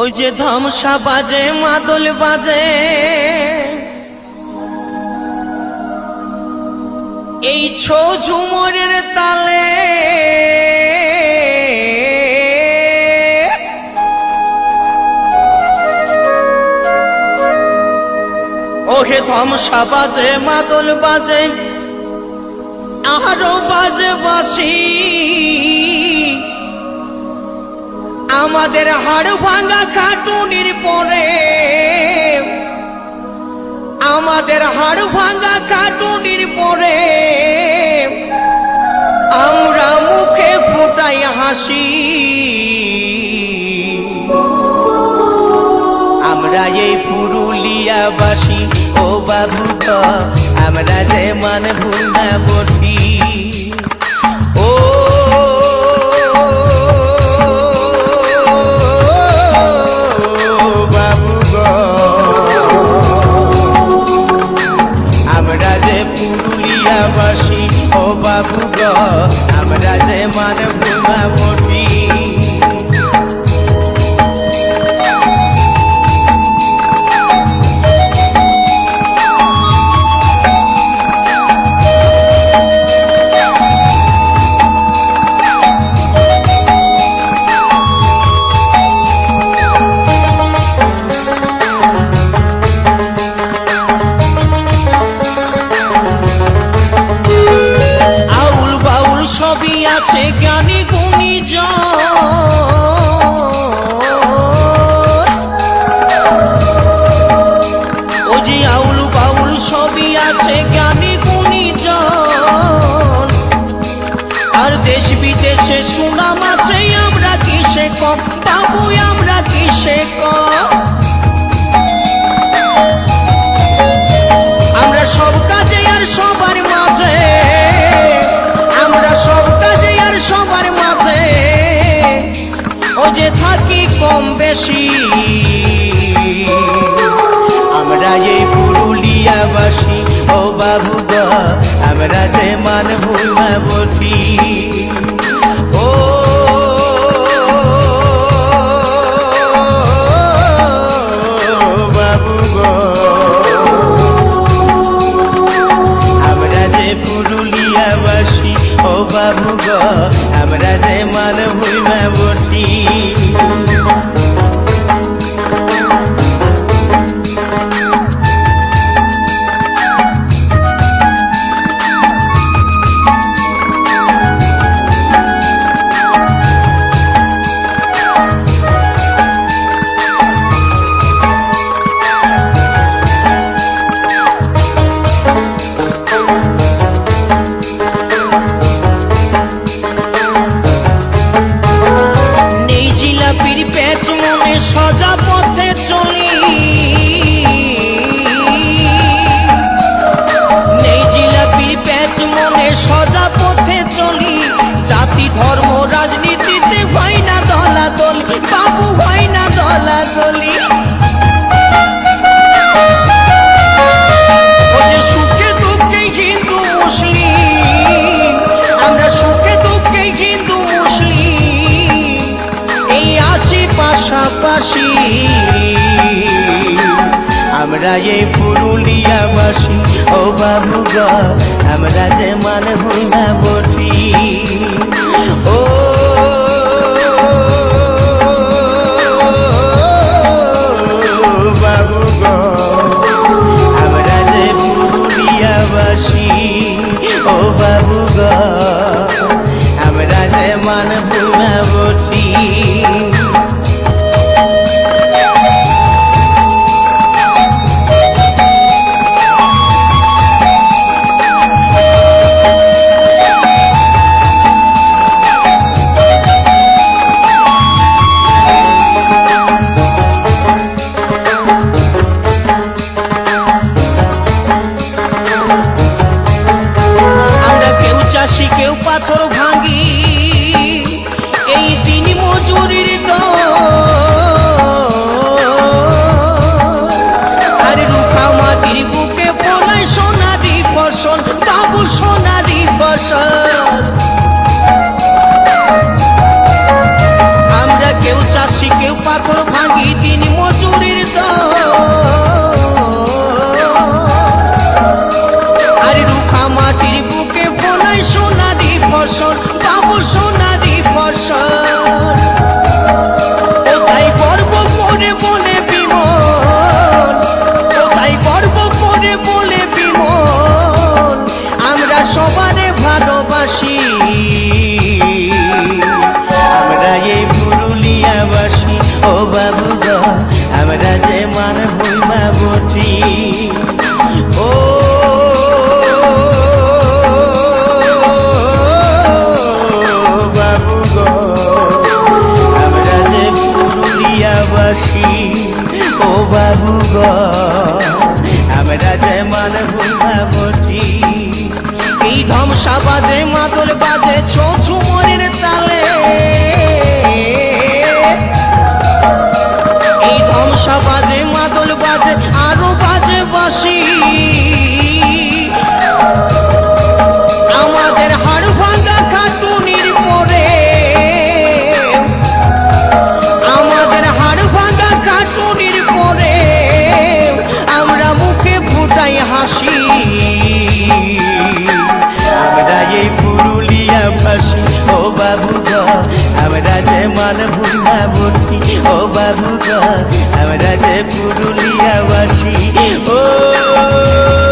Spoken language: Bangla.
ওই যে ধামসা বাজে, মাদল বাজে। এই ছো ঝুমরের তালে ওহে ধামসা বাজে, মাদল বাজে, আরও বাজে বাসি আমাদের হাড় ভাঙা খাটুনির পরে, আমাদের হাড় ভাঙা খাটুনির পরে, আমরা মুখে ফুটাই হাসি। আমরা এই পুরুলিয়াবাসী, ও বাবু আমরা যে মান ভুনা বঠি ও যে মান ভুনা আর দেশ বিদেশে সুনাম আছে আমরা কিসে কম? আমরা কিসে কম? ও বাবু আমরা যে মান ভুলনা বসি ধর্ম রাজনীতিতে হয় না দলা দলি বাবু হয় না দলা দলি সুখে আমরা সুখে এই পাশাপাশি। আমরা এই পুরুলিয়াবাসী। ও বাবু গো আমরা যে মান হইনা বসি ও বাবু গো। ও, বাবু গো, আমরা যে পুরুলিয়াবাসী, ও বাবু গো, আমরা যে মান ভুলাবটি এই ধ্বংসা বাজে, মাদল বাজে ছো ঝুমরের তালে। এই ধ্বংসা বাজে, মাদল বাজে আরও যায় মান ভুলাবতী ও বাবুরা আমরা যে পুরুলিয়াবাসী ও